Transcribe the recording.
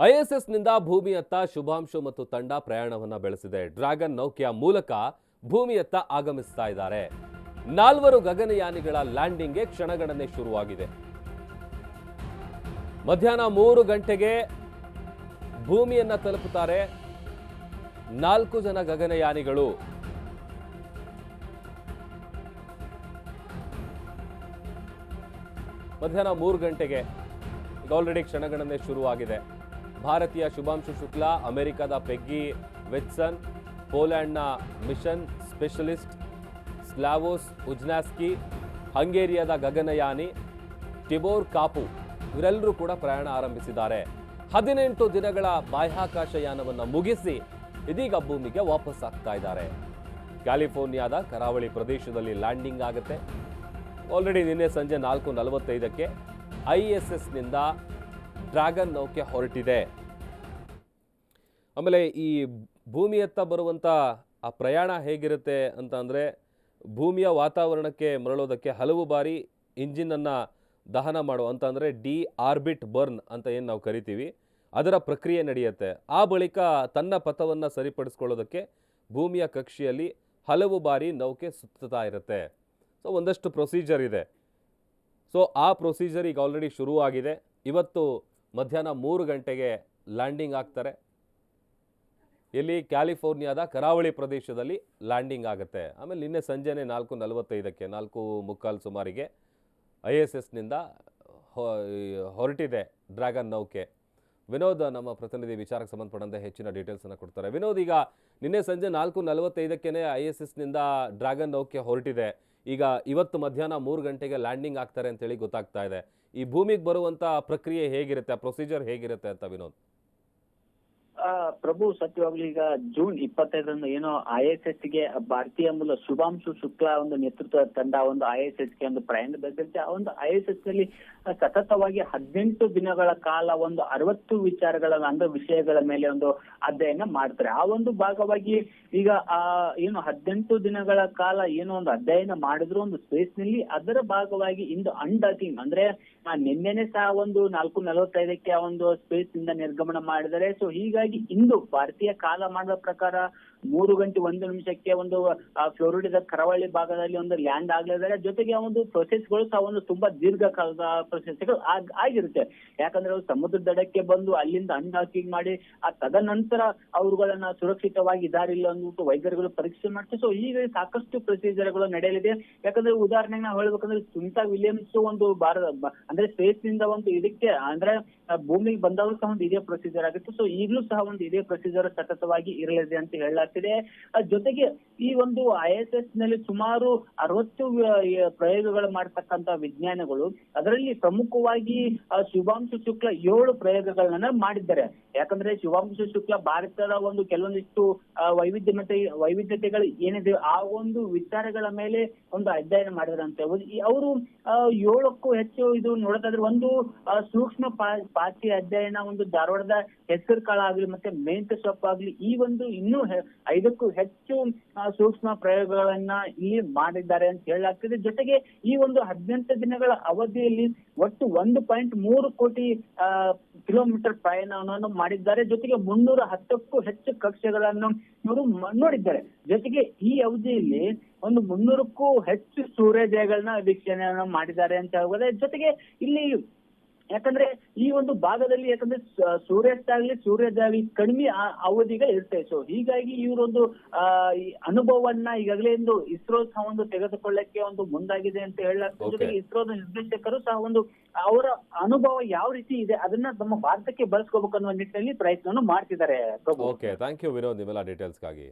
ಐಎಸ್ಎಸ್ನಿಂದ ಭೂಮಿಯತ್ತ ಶುಭಾಂಶು ಮತ್ತು ತಂಡ ಪ್ರಯಾಣವನ್ನು ಬೆಳೆಸಿದೆ. ಡ್ರ್ಯಾಗನ್ ನೌಕೆಯ ಮೂಲಕ ಭೂಮಿಯತ್ತ ಆಗಮಿಸ್ತಾ ಇದ್ದಾರೆ. ನಾಲ್ವರು ಗಗನಯಾನಿಗಳ ಲ್ಯಾಂಡಿಂಗ್ಗೆ ಕ್ಷಣಗಣನೆ ಶುರುವಾಗಿದೆ. ಮಧ್ಯಾಹ್ನ ಮೂರು ಗಂಟೆಗೆ ಭೂಮಿಯನ್ನ ತಲುಪುತ್ತಾರೆ ನಾಲ್ಕು ಜನ ಗಗನಯಾನಿಗಳು. ಮಧ್ಯಾಹ್ನ ಮೂರು ಗಂಟೆಗೆ ಆಲ್ರೆಡಿ ಕ್ಷಣಗಣನೆ ಶುರುವಾಗಿದೆ. ಭಾರತೀಯ ಶುಭಾಂಶು ಶುಕ್ಲಾ, ಅಮೆರಿಕದ ಪೆಗ್ಗಿ ವೆಟ್ಸನ್, ಪೋಲ್ಯಾಂಡ್ನ ಮಿಷನ್ ಸ್ಪೆಷಲಿಸ್ಟ್ ಸ್ಲಾವೋಸ್ ಉಜ್ನಾಸ್ಕಿ, ಹಂಗೇರಿಯಾದ ಗಗನಯಾನಿ ಟಿಬೋರ್ ಕಾಪು ಇವರೆಲ್ಲರೂ ಕೂಡ ಪ್ರಯಾಣ ಆರಂಭಿಸಿದ್ದಾರೆ. ಹದಿನೆಂಟು ದಿನಗಳ ಬಾಹ್ಯಾಕಾಶ ಯಾನವನ್ನು ಮುಗಿಸಿ ಇದೀಗ ಭೂಮಿಗೆ ವಾಪಸ್ ಆಗ್ತಾ ಇದ್ದಾರೆ. ಕ್ಯಾಲಿಫೋರ್ನಿಯಾದ ಕರಾವಳಿ ಪ್ರದೇಶದಲ್ಲಿ ಲ್ಯಾಂಡಿಂಗ್ ಆಗುತ್ತೆ. ಆಲ್ರೆಡಿ ನಿನ್ನೆ ಸಂಜೆ ನಾಲ್ಕು ನಲವತ್ತೈದಕ್ಕೆ ಐ ಎಸ್ ಎಸ್ನಿಂದ ಡ್ರ್ಯಾಗನ್ ನೌಕೆ ಹೊರಟಿದೆ. ಆಮೇಲೆ ಈ ಭೂಮಿಯತ್ತ ಬರುವಂಥ ಆ ಪ್ರಯಾಣ ಹೇಗಿರುತ್ತೆ ಅಂತ ಅಂದರೆ, ಭೂಮಿಯ ವಾತಾವರಣಕ್ಕೆ ಮರಳೋದಕ್ಕೆ ಹಲವು ಬಾರಿ ಇಂಜಿನನ್ನು ದಹನ ಮಾಡುವ ಅಂತ ಅಂದರೆ ಡಿ ಆರ್ಬಿಟ್ ಬರ್ನ್ ಅಂತ ಏನು ನಾವು ಕರಿತೀವಿ, ಅದರ ಪ್ರಕ್ರಿಯೆ ನಡೆಯುತ್ತೆ. ಆ ಬಳಿಕ ತನ್ನ ಪಥವನ್ನು ಸರಿಪಡಿಸ್ಕೊಳ್ಳೋದಕ್ಕೆ ಭೂಮಿಯ ಕಕ್ಷೆಯಲ್ಲಿ ಹಲವು ಬಾರಿ ನೌಕೆ ಸುತ್ತುತ್ತಾ ಇರುತ್ತೆ. ಸೊ ಒಂದಷ್ಟು ಪ್ರೊಸೀಜರ್ ಇದೆ. ಸೊ ಆ ಪ್ರೊಸೀಜರ್ ಈಗ ಆಲ್ರೆಡಿ ಶುರುವಾಗಿದೆ. ಇವತ್ತು ಮಧ್ಯಾಹ್ನ ಮೂರು ಗಂಟೆಗೆ ಲ್ಯಾಂಡಿಂಗ್ ಆಗ್ತಾರೆ. ಇಲ್ಲಿ ಕ್ಯಾಲಿಫೋರ್ನಿಯಾದ ಕರಾವಳಿ ಪ್ರದೇಶದಲ್ಲಿ ಲ್ಯಾಂಡಿಂಗ್ ಆಗುತ್ತೆ. ಆಮೇಲೆ ನಿನ್ನೆ ಸಂಜೆನೆ ನಾಲ್ಕು ನಲವತ್ತೈದಕ್ಕೆ, ನಾಲ್ಕು ಮುಕ್ಕಾಲು ಸುಮಾರಿಗೆ ಐ ಎಸ್ ಎಸ್ನಿಂದ ಹೊರಟಿದೆ ಡ್ರ್ಯಾಗನ್ ನೌಕೆ. ವಿನೋದ್ ನಮ್ಮ ಪ್ರತಿನಿಧಿ ವಿಚಾರಕ್ಕೆ ಸಂಬಂಧಪಟ್ಟಂತೆ ಹೆಚ್ಚಿನ ಡೀಟೇಲ್ಸನ್ನು ಕೊಡ್ತಾರೆ. ವಿನೋದ್, ಈಗ ನಿನ್ನೆ ಸಂಜೆ ನಾಲ್ಕು ನಲವತ್ತೈದಕ್ಕೇ ಐ ಎಸ್ ಎಸ್ನಿಂದ ಡ್ರ್ಯಾಗನ್ ನೌಕೆ ಹೊರಟಿದೆ. ಈಗ ಇವತ್ತು ಮಧ್ಯಾಹ್ನ ಮೂರು ಗಂಟೆಗೆ ಲ್ಯಾಂಡಿಂಗ್ ಆಗ್ತಾರೆ ಅಂತೇಳಿ ಗೊತ್ತಾಗ್ತಾ ಇದೆ. ಈ ಭೂಮಿಗೆ ಬರುವಂಥ ಪ್ರಕ್ರಿಯೆ ಹೇಗಿರುತ್ತೆ, ಆ ಪ್ರೊಸೀಜರ್ ಹೇಗಿರುತ್ತೆ ಅಂತ ವಿನೋದ್. ಪ್ರಭು ಸತ್ಯವಾಗ್ಲೂ ಈಗ ಜೂನ್ ಇಪ್ಪತ್ತೈದರಂದು ಏನೋ ಐ ಎಸ್ ಎಸ್ಗೆ ಭಾರತೀಯ ಮೂಲ ಶುಭಾಂಶು ಶುಕ್ಲಾ ಒಂದು ನೇತೃತ್ವದ ತಂಡ, ಒಂದು ಐ ಎಸ್ ಎಸ್ಗೆ ಒಂದು ಪ್ರಯಾಣ ಬೆದರಿಸಿ ಆ ಒಂದು ಐ ಎಸ್ ಎಸ್ನಲ್ಲಿ ಸತತವಾಗಿ ಹದಿನೆಂಟು ದಿನಗಳ ಕಾಲ ಒಂದು ಅರವತ್ತು ವಿಚಾರಗಳ ಅಂದ್ರೆ ವಿಷಯಗಳ ಮೇಲೆ ಒಂದು ಅಧ್ಯಯನ ಮಾಡ್ತಾರೆ. ಆ ಒಂದು ಭಾಗವಾಗಿ ಈಗ, ಆ, ಏನು ಹದಿನೆಂಟು ದಿನಗಳ ಕಾಲ ಏನೋ ಒಂದು ಅಧ್ಯಯನ ಮಾಡಿದ್ರು ಒಂದು ಸ್ಪೇಸ್ನಲ್ಲಿ, ಅದರ ಭಾಗವಾಗಿ ಇಂದು ಅಂಡಾಕಿಂಗ್ ಅಂದ್ರೆ ನಿನ್ನೆನೆ ಸಹ ಒಂದು ನಾಲ್ಕು ನಲವತ್ತೈದಕ್ಕೆ ಆ ಒಂದು ಸ್ಪೇಸ್ ಇಂದ ನಿರ್ಗಮನ ಮಾಡಿದರೆ ಸೊ ಹೀಗಾಗಿ ಇಂದು ಭಾರತೀಯ ಕಾಲಮಾನದ ಪ್ರಕಾರ ಮೂರು ಗಂಟೆ ಒಂದು ನಿಮಿಷಕ್ಕೆ ಒಂದು ಫ್ಲೋರಿಡಾದ ಕರಾವಳಿ ಭಾಗದಲ್ಲಿ ಒಂದು ಲ್ಯಾಂಡ್ ಆಗ್ಲಿದ್ದಾರೆ. ಜೊತೆಗೆ ಒಂದು ಪ್ರೊಸೆಸ್ಗಳು ಸಹ ಒಂದು ತುಂಬಾ ದೀರ್ಘಕಾಲದ ಪ್ರೊಸೆಸ್ಗಳು ಆಗಿರುತ್ತೆ. ಯಾಕಂದ್ರೆ ಅವ್ರು ಸಮುದ್ರ ದಡಕ್ಕೆ ಬಂದು ಅಲ್ಲಿಂದ ಅನ್ಲಾಕಿಂಗ್ ಮಾಡಿ, ಆ ತದನಂತರ ಅವರುಗಳನ್ನ ಸುರಕ್ಷಿತವಾಗಿ ಇದಾರಿಲ್ಲ ಅಂದ್ಬಿಟ್ಟು ವೈದ್ಯರುಗಳು ಪರೀಕ್ಷೆ ಮಾಡ್ತಾರೆ. ಸೊ ಈಗ ಸಾಕಷ್ಟು ಪ್ರೊಸೀಜರ್ಗಳು ನಡೆಯಲಿದೆ. ಯಾಕಂದ್ರೆ ಉದಾಹರಣೆಗೆ ನಾವು ಹೇಳ್ಬೇಕಂದ್ರೆ ಸುನಿತಾ ವಿಲಿಯಮ್ಸ್ ಒಂದು ಭಾರತ ಅಂದ್ರೆ ಸ್ಪೇಸ್ನಿಂದ ಒಂದು ಇದಕ್ಕೆ, ಅಂದ್ರೆ ಭೂಮಿಗೆ ಬಂದವರು ಸಹ ಒಂದು ಇದೇ ಪ್ರೊಸೀಜರ್ ಆಗುತ್ತೆ. ಸೊ ಈಗಲೂ ಸಹ ಒಂದು ಇದೇ ಪ್ರೊಸೀಜರ್ ಸತತವಾಗಿ ಇರಲಿದೆ ಅಂತ ಹೇಳಲಾಗ್ತಿದೆ. ಜೊತೆಗೆ ಈ ಒಂದು ಐ ಎಸ್ ಎಸ್ನಲ್ಲಿ ಸುಮಾರು ಅರವತ್ತು ಪ್ರಯೋಗಗಳು ಮಾಡ್ತಕ್ಕಂತ ವಿಜ್ಞಾನಿಗಳು ಅದರಲ್ಲಿ ಪ್ರಮುಖವಾಗಿ ಶುಭಾಂಶು ಶುಕ್ಲ ಏಳು ಪ್ರಯೋಗಗಳನ್ನ ಮಾಡಿದ್ದಾರೆ. ಯಾಕಂದ್ರೆ ಶುಭಾಂಶು ಶುಕ್ಲ ಭಾರತದ ಒಂದು ಕೆಲವೊಂದಿಷ್ಟು ವೈವಿಧ್ಯಮತೆ, ವೈವಿಧ್ಯತೆಗಳು ಏನಿದೆ ಆ ಒಂದು ವಿಚಾರಗಳ ಮೇಲೆ ಒಂದು ಅಧ್ಯಯನ ಮಾಡಿದ್ರಂತೆ ಅವರು ಏಳಕ್ಕೂ ಹೆಚ್ಚು ಇದು ನೋಡೋದಾದ್ರೆ ಒಂದು ಸೂಕ್ಷ್ಮ ಪಾಚಿ ಅಧ್ಯಯನ, ಒಂದು ಧಾರವಾಡದ ಹೆಸರು ಕಾಳ ಆಗ್ಲಿ ಮತ್ತೆ ಮೆಂತ್ಯ ಸೊಪ್ಪು ಆಗ್ಲಿ, ಈ ಒಂದು ಇನ್ನೂ ಐದಕ್ಕೂ ಹೆಚ್ಚು ಸೂಕ್ಷ್ಮ ಪ್ರಯೋಗಗಳನ್ನ ಇಲ್ಲಿ ಮಾಡಿದ್ದಾರೆ ಅಂತ ಹೇಳಲಾಗ್ತದೆ. ಜೊತೆಗೆ ಈ ಒಂದು ಹದಿನೆಂಟು ದಿನಗಳ ಅವಧಿಯಲ್ಲಿ ಒಟ್ಟು ಒಂದು ಪಾಯಿಂಟ್ ಮೂರು ಕೋಟಿ ಕಿಲೋಮೀಟರ್ ಪ್ರಯಾಣವನ್ನು ಮಾಡಿದ್ದಾರೆ. ಜೊತೆಗೆ ಮುನ್ನೂರ ಹತ್ತಕ್ಕೂ ಹೆಚ್ಚು ಕಕ್ಷೆಗಳನ್ನು ಇವರು ನೋಡಿದ್ದಾರೆ. ಜೊತೆಗೆ ಈ ಅವಧಿಯಲ್ಲಿ ಒಂದು ಮುನ್ನೂರಕ್ಕೂ ಹೆಚ್ಚು ಸೂರ್ಯೋದಯಗಳನ್ನ ವೀಕ್ಷಣೆಯನ್ನು ಮಾಡಿದ್ದಾರೆ ಅಂತ ಹೇಳ್ಬೋದು ಜೊತೆಗೆ ಇಲ್ಲಿ ಯಾಕಂದ್ರೆ ಈ ಒಂದು ಭಾಗದಲ್ಲಿ ಯಾಕಂದ್ರೆ ಸೂರ್ಯಾಸ್ತ ಆಗ್ಲಿ ಸೂರ್ಯೋದಯ ಆಗ್ಲಿ ಕಡಿಮೆ ಆ- ಇರುತ್ತೆ. ಸೊ ಹೀಗಾಗಿ ಇವರೊಂದು ಅನುಭವವನ್ನ ಈಗಾಗಲೇ ಒಂದು ಇಸ್ರೋ ಸಹ ಒಂದು ತೆಗೆದುಕೊಳ್ಳಕ್ಕೆ ಒಂದು ಮುಂದಾಗಿದೆ ಅಂತ ಹೇಳಲಾಗ್ತದೆ. ಜೊತೆಗೆ ಇಸ್ರೋದ ನಿರ್ದೇಶಕರು ಸಹ ಒಂದು ಅವರ ಅನುಭವ ಯಾವ ರೀತಿ ಇದೆ ಅದನ್ನ ನಮ್ಮ ಭಾರತಕ್ಕೆ ಬಳಸ್ಕೋಬೇಕು ಅನ್ನೋ ನಿಟ್ಟಿನಲ್ಲಿ ಪ್ರಯತ್ನವನ್ನು ಮಾಡ್ತಿದ್ದಾರೆ ಓಕೆ ಥ್ಯಾಂಕ್ ಯು ವಿನೋದ್ ನಿಮ್ಮೆಲ್ಲ ಡೀಟೇಲ್ಸ್ಗಾಗಿ